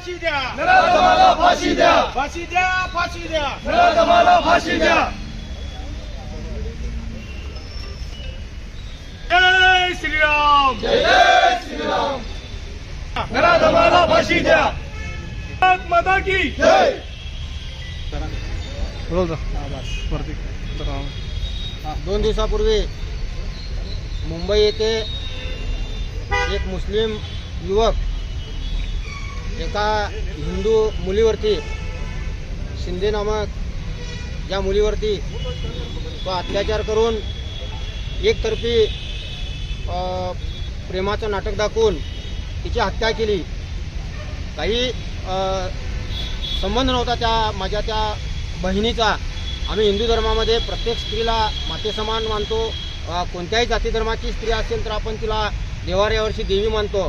फाशी द्या. नराधमाला फाशी द्या. फाशी द्या फाशी द्या. नराधमाला फाशी द्या. जय श्रीराम. जय जय श्रीराम. नराधमाला फाशी द्या. भारत माता की जय. दोन दिवसापूर्वी मुंबई येथे एक मुस्लिम युवक एका हिंदू मुलीवरती शिंदे नामक ज्या मुलीवरती तो अत्याचार करून एकतर्फी प्रेमाचं नाटक दाखवून तिची हत्या केली. काही संबंध नव्हता त्या माझ्या त्या बहिणीचा. आम्ही हिंदू धर्मामध्ये प्रत्येक स्त्रीला मातेसमान मानतो. कोणत्याही जाती धर्माची स्त्री असेल तर आपण तिला देवाऱ्यावरची देवी मानतो.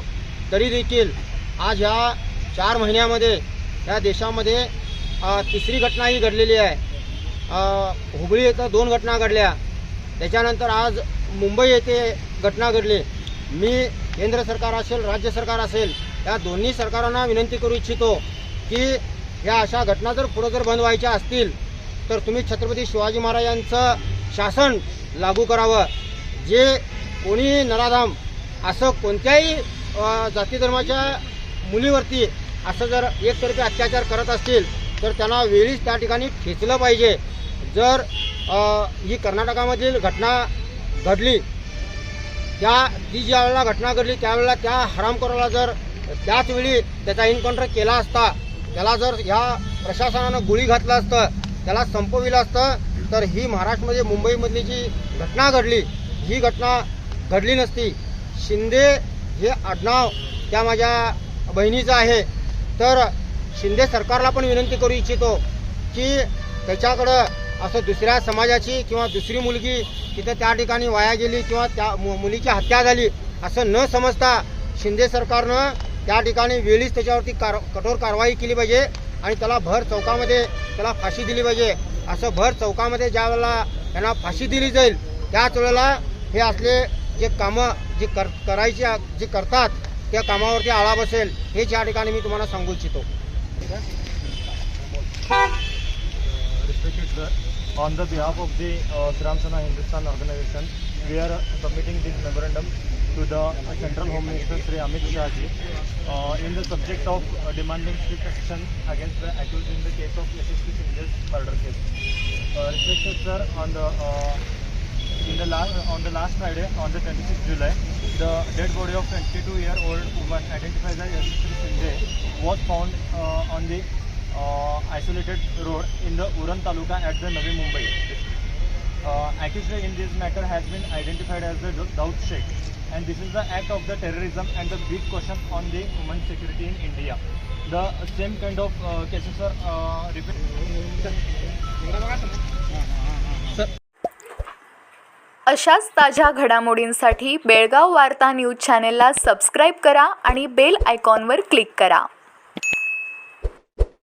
तरी देखील आज ह्या चार महिन्यामध्ये या देशामध्ये तिसरी घटना ही घडलेली आहे. हुबळी येथं दोन घटना घडल्या. त्याच्यानंतर आज मुंबई येथे घटना घडली. मी केंद्र सरकार असेल राज्य सरकार असेल या दोन्ही सरकारांना विनंती करू इच्छितो की या अशा घटना जर पुढं जर बंद व्हायच्या असतील तर तुम्ही छत्रपती शिवाजी महाराजांचं शासन लागू करावं. जे कोणी नराधाम असं कोणत्याही जाती धर्माच्या मुलीवरती असं जर एकतर्फी अत्याचार करत असतील तर त्यांना वेळीच त्या ठिकाणी खेचलं पाहिजे. जर ही कर्नाटकामधील घटना घडली त्या ती ज्या वेळेला घटना घडली त्यावेळेला त्या हरामखोराला जर त्याच वेळी त्याचा एन्काउंटर केला असता त्याला जर ह्या प्रशासनानं गोळी घातलं असतं त्याला संपविलं असतं तर ही महाराष्ट्रामध्ये मुंबईमधली जी घटना घडली ही घटना घडली नसती. शिंदे हे आडनाव त्या माझ्या बहिणीचं आहे. तर शिंदे सरकारला पण विनंती करू इच्छितो की त्याच्याकडं असं दुसऱ्या समाजाची किंवा दुसरी मुलगी तिथं त्या ठिकाणी वाया गेली किंवा त्या मु- मुलीची हत्या झाली असं न समजता शिंदे सरकारनं त्या ठिकाणी वेळीच त्याच्यावरती कार कठोर कारवाई केली पाहिजे आणि त्याला भर चौकामध्ये त्याला फाशी दिली पाहिजे. असं भर चौकामध्ये ज्या वेळेला त्यांना फाशी दिली जाईल त्याच वेळेला हे असले जे कामं जी कर करायची जे करतात त्या कामावरती आळा बसेल हे या ठिकाणी मी तुम्हाला सांगू इच्छितो. On the behalf of the Gramsabha Hindustan organisation we are submitting this memorandum to the central home minister Shri Amit Shah ji in the subject of demanding strict action against the accuse in the case of S S P singles murder case request sir on the in the last on the last Friday, on the 26th July, the dead body of 22-year-old woman identified as Yashasri Shinde was found uh, on the uh, isolated road in the Uran Taluka at the Navi Mumbai. Uh, accused in this matter has been identified as the Daud Sheikh, and this is the act of the terrorism and the big question on the women's security in India. The same kind of uh, cases are uh, repeated. अशाच ताज्या घडामोडींसाठी बेळगाव वार्ता news चॅनेलला subscribe करा आणि bell आयकॉनवर click करा.